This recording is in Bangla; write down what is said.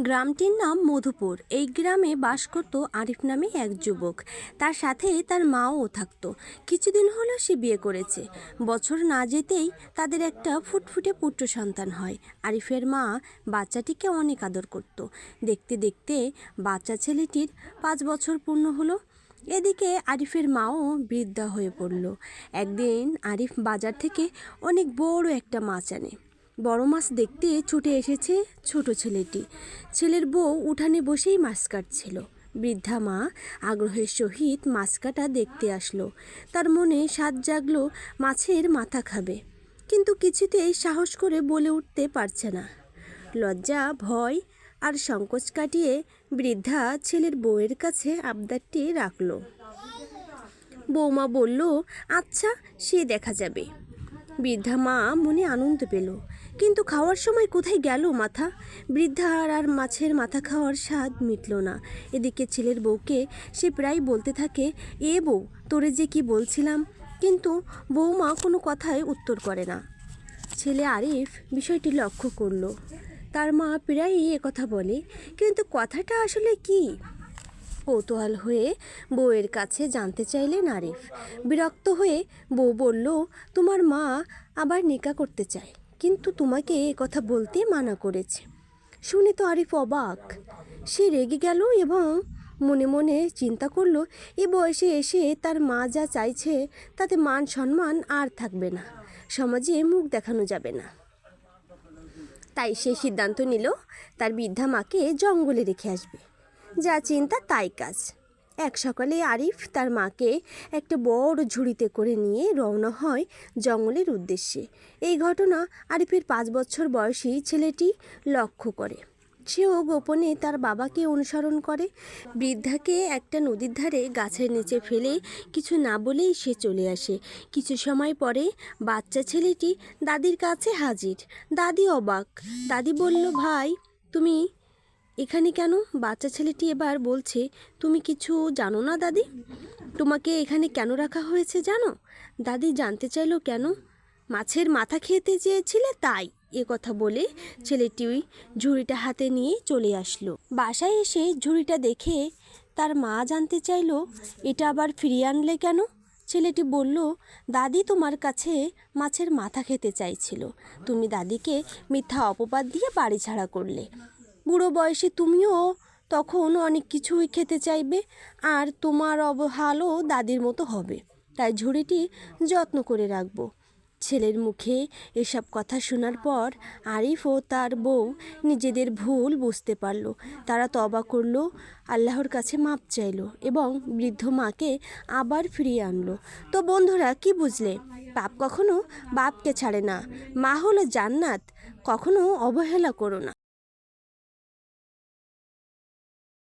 গ্রামটির নাম মধুপুর। এই গ্রামে বাস করত আরিফ নামে এক যুবক। তার সাথে তার মাও থাকতো। কিছুদিন হলো সে বিয়ে করেছে। বছর না যেতেই তাদের একটা ফুটফুটে পুত্র সন্তান হয়। আরিফের মা বাচ্চাটিকে অনেক আদর করত। দেখতে দেখতে বাচ্চা ছেলেটির পাঁচ বছর পূর্ণ হলো। এদিকে আরিফের মাও বৃদ্ধা হয়ে পড়ল। একদিন আরিফ বাজার থেকে অনেক বড় একটা মাছ আনে। বড় মাছ দেখতে ছুটে এসেছে ছোট ছেলেটি। ছেলের বউ উঠানে বসেই মাছ কাটছিল। বৃদ্ধা মা আগ্রহের সহিত মাছ কাটা দেখতে আসলো। তার মনে স্বাদ জাগলো, মাছের মাথা খাবে। কিন্তু কিছুতেই সাহস করে বলে উঠতে পারছে না। লজ্জা, ভয় আর সংকোচ কাটিয়ে বৃদ্ধা ছেলের বউয়ের কাছে আবদারটি রাখল। বৌমা বলল আচ্ছা সে দেখা যাবে। বৃদ্ধা মা মনে আনন্দ পেল। কিন্তু খাওয়ার সময় কোথায় গেল মাথা? বৃদ্ধার আর মাছের মাথা খাওয়ার স্বাদ মিটল না। এদিকে ছেলের বউকে সে প্রায় বলতে থাকে, এ বউ, তোরে যে কি বলছিলাম? কিন্তু বৌমা কোনো কথায় উত্তর করে না। ছেলে আরিফ বিষয়টি লক্ষ্য করল। তার মা প্রায়ই কথা বলে, কিন্তু কথাটা আসলে কি? কৌতূহল হয়ে বউয়ের কাছে জানতে চাইলেন আরিফ। বিরক্ত হয়ে বউ বলল, তোমার মা আবার নিকা করতে চায়। কিন্তু তোমাকে এ কথা বলতে মানা করেছে। শুনে তো আরিফ অবাক। সে রেগে গেল এবং মনে মনে চিন্তা করল, এ বয়সে এসে তার মা যা চাইছে, তাতে মান সম্মান আর থাকবে না। সমাজে মুখ দেখানো যাবে না। তাই সে সিদ্ধান্ত নিল, তার বৃদ্ধা মাকে জঙ্গলে রেখে আসবে। যা চিন্তা তাই কাজ। এক সকালে আরিফ তার মাকে একটা বড় ঝুড়িতে করে নিয়ে রওনা হয় জঙ্গলের উদ্দেশ্যে। এই ঘটনা আরিফের পাঁচ বছর বয়সী ছেলেটি লক্ষ্য করে। সেও গোপনে তার বাবাকে অনুসরণ করে। বৃদ্ধাকে একটা নদীর ধারে গাছের নিচে ফেলে কিছু না বলেই সে চলে আসে। কিছু সময় পরে বাচ্চা ছেলেটি দাদির কাছে হাজির। দাদি অবাক। দাদি বলল, ভাই, তুমি এখানে কেন? বাচ্চা ছেলেটি এবার বলছে, তুমি কিছু জানো না, দাদি? তোমাকে এখানে কেন রাখা হয়েছে জানো? দাদি জানতে চাইলো কেন? মাছের মাথা খেতে চেয়েছিলে, তাই। এ কথা বলে ছেলেটি ওই ঝুড়িটা হাতে নিয়ে চলে আসলো। বাসায় এসে ঝুড়িটা দেখে তার মা জানতে চাইলো, এটা আবার ফিরিয়ে আনলে কেন? ছেলেটি বলল, দাদি তোমার কাছে মাছের মাথা খেতে চাইছিল। তুমি দাদিকে মিথ্যা অপবাদ দিয়ে বাড়ি ছাড়া করলে। বুড়ো বয়সে তুমিও তখন অনেক কিছুই খেতে চাইবে আর তোমার অবহালও দাদির মতো হবে। তাই ঝুড়িটি যত্ন করে রাখব। ছেলের মুখে এসব কথা শোনার পর আরিফ ও তার বউ নিজেদের ভুল বুঝতে পারল। তারা তবা করল, আল্লাহর কাছে মাপ চাইলো এবং বৃদ্ধ মাকে আবার ফিরিয়ে আনলো। তো বন্ধুরা, কি বুঝলে? পাপ কখনো বাপকে ছাড়ে না। মা হলো জান্নাত, কখনো অবহেলা করো না।